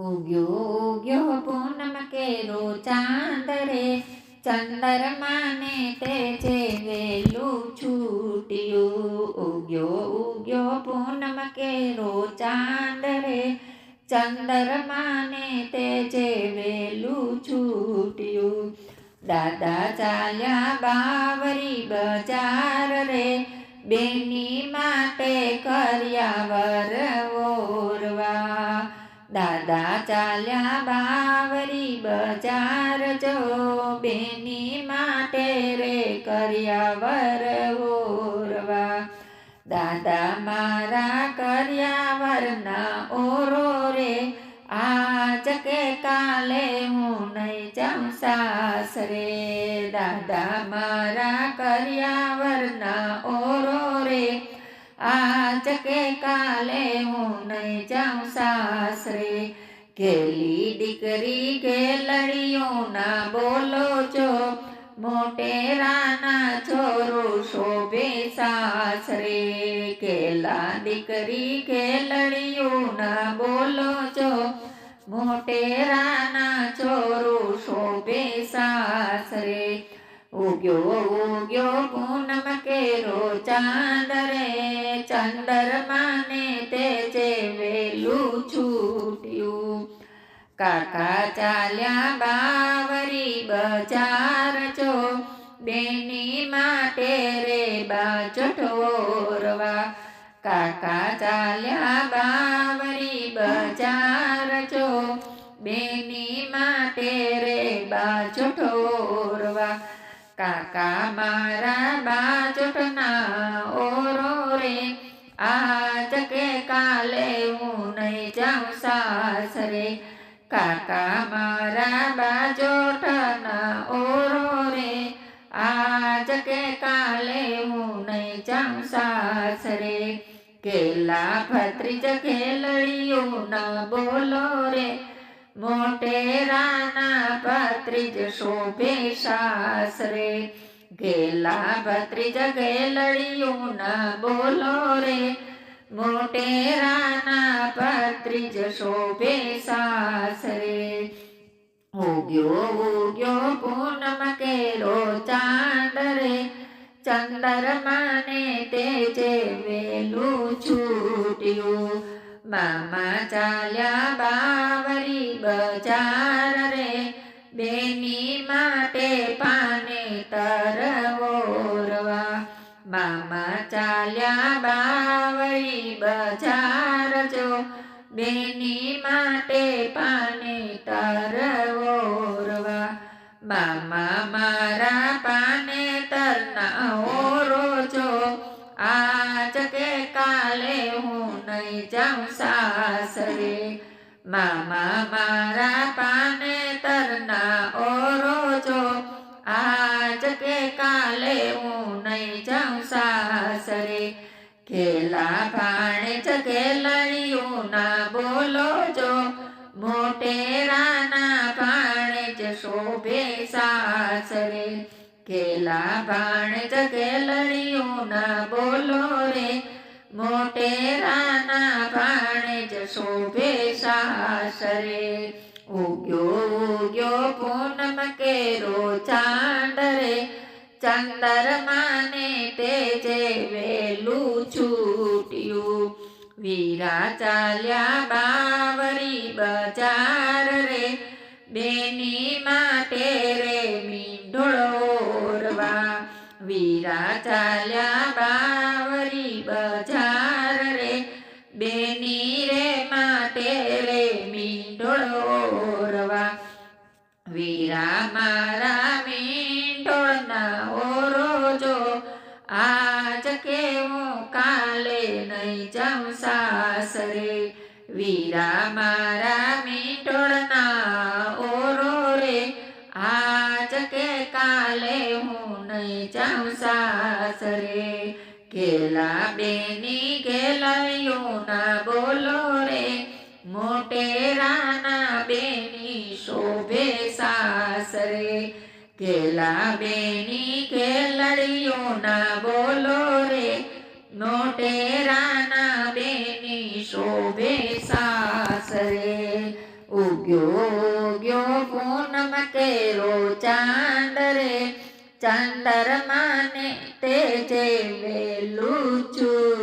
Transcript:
ઉગ્યો ઉગ્યો પૂનમ કેરો ચાંદ રે ચંદરમાને તે જે વેલું છૂટ્યું, ઉગ્યો ઉગ્યો પૂનમ કેરો ચાંદ રે ચંદરમાને તે જે વેલું છૂટ્યું, દાદા ચાલ્યા બાવરી બજાર રે. બેની માટે કર્યા વર ઓરવા દાદા ચાલ્યા બાવરી બજાર જો બેની માટે રે કર્યા વર ઓરવા દાદા મારા કર્યા વરના ઓરો રે આજ કે કાલે હું નહીં જાઉં સાસરે દાદા મારા કર્યા વરના ઓરો રે આજ કે કાલે હું નહીં જાઉં સાસરે ગેલી દીકરી ગેલડીઓના બોલો છો? મોટેરાના છોરો શોભે સાસરે કેલા દીકરી ગેલડીઓના બોલો છો? મોટેરાના છોરો શોભે સાસરે ઉગ્યો ઉગ્યો પૂનમ કેરો ચાંદ રે. ચંદરમાને તે જે વેલું છૂટ્યું કાકા ચાલ્યા બાવરી બજાર જો. બેની માટે રે બા ઠોરવા કાકા ચાલ્યા બાવરી બજાર જો. બેની માટે રે બા ઠોરવા કાકા મારા બા બાજોટના ઓરો રે. આજ કે કાલે હું નહીં જાઉં સાસરે. કાકા મારા બાજોટના ઓરો રે આજ કે કાલે હું નહીં જાઉં સાસરે. કેલા ભત્રીજ ખેલડીઓના બોલો રે મોટેરાના ભત્રીજ શોભે સાસરે. ગેલા ભત્રીજ ગેલડીઓના બોલો રે મોટેરાના શોભે સાસરે ઉગ્યો ઉગ્યો પૂનમ કેરો ચાંદ રે ચંદરમાને તે જે વેલું છૂટ્યું મામા ચાલ્યા બાવરી બજાર રે બેની માટે પાને તરવોરવા મામા ચાલ્યા બાવરી બજાર બેની માટે પાને તરવોરવા મામા મારા પાને તરના ઓરો જો. આજ કે કાલે હું નહીં જાઉં સાસરે. મામા મારા પાને ખેલા ભાણે ના બોલો જો. મોટેરાના ભાણે જ શોભે સાસરે ખેલા ભાણે ના બોલો રે. મોટેરાના ભાણે જ શોભે સાસરે ઉગ્યો ઉગ્યો, પૂનમ કેરો ચાંદ રે. ચંદરમાને તે જે વેલું છૂટ્યું. વીરા ચાલ્યા બાવરી બજાર રે, બેની માટે રે મીંઢોળવા વીરા ચાલ્યા બાવરી બજાર રે, બેની રે માટે રે મીંઢોળવા વીરા મારા નહીં જાઉં સાસરે વીરા મારા મીટોળના ઓરો રે આજ કે કાલે હું નહીં જાઉં સાસરે કેલા બેની કેલાયોના બોલો રે મોટેરાના બેની શોભે સાસરે. કેલા બેની કેલડીઓના બોલો ચાંદ રે તે તેજે વેલું છું.